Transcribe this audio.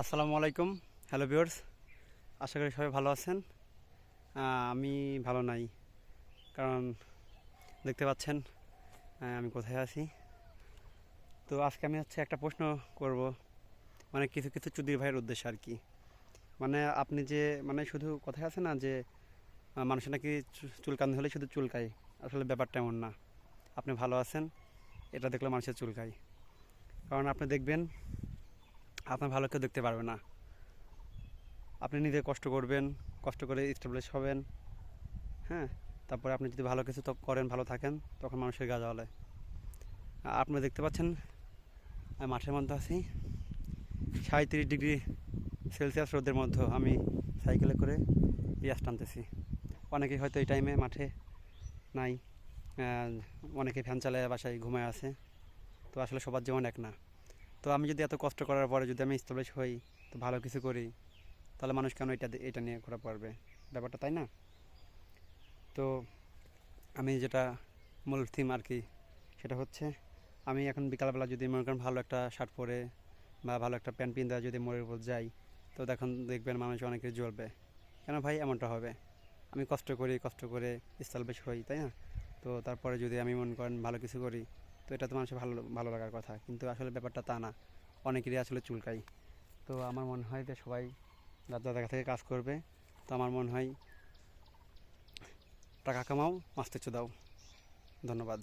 আসসালামু আলাইকুম। Hello viewers আশা করি সবাই ভালো আছেন। আমি ভালো নাই, কারণ দেখতে পাচ্ছেন আমি কোথায় আছি। তো আজকে আমি হচ্ছে একটা প্রশ্ন করব মানে কিছু কিছু চুদির ভাইয়ের উদ্দেশ্যে আর কি। মানে আপনি যে মানে শুধু কথায় আছে না যে মানুষের নাকি চুলকানি হলে শুধু চুলকায় আসলে ব্যাপারটা এমন না। আপনি ভালো আছেন, এটা দেখলে মানুষের চুলকায় কারণ আপনি দেখবেন আপনার ভালো কেউ দেখতে পারবে না। আপনি নিজে কষ্ট করবেন, কষ্ট করে স্টেবলিশ হবেন হ্যাঁ? তারপরে আপনি যদি ভালো কিছু তো করেন, ভালো থাকেন, তখন মানুষের গা জ্বলে। আর আপনি দেখতে পাচ্ছেন, আমি মাঠের মধ্যে আছি। সাঁত্রিশ ডিগ্রি সেলসিয়াস রোদের মধ্যে আমি সাইকেলে করে পেঁয়াজ টানতেছি। অনেকেই হয়তো এই টাইমে মাঠে নাই অনেকে ফ্যান চালায়, বাসায় ঘুমায় আছে। তো আসলে সবার জীবন এক না। তো আমি যদি এত কষ্ট করার পরে যদি আমি স্টাবলিশ হই, তো ভালো কিছু করি, তাহলে মানুষ কেন এটা এটা নিয়ে ঘোরা পারবে? ব্যাপারটা তাই না? তো আমি যেটা মূল থিম আর কি, সেটা হচ্ছে, আমি এখন বিকালবেলা যদি মনে করেন ভালো একটা শার্ট পরে বা ভালো একটা প্যান্ট পিন্দা যদি মোড়ের উপর যাই, তো দেখুন, দেখবেন মানুষ অনেকে জ্বলবে। কেন ভাই? এমনটা হবে। আমি কষ্ট করি, কষ্ট করে স্টাবলিশ হই, তাই না? তো তারপরে যদি আমি মনে করেন ভালো কিছু করি তো এটা তো মানুষের ভালো ভালো লাগার কথা। কিন্তু আসলে ব্যাপারটা তা না। অনেকেরই আসলে চুলকাই তো আমার মনে হয় যে সবাই দাদা দাদা থেকে কাজ করবে, তো আমার মনে হয় টাকা কামাও মাস্তে দাও ধন্যবাদ।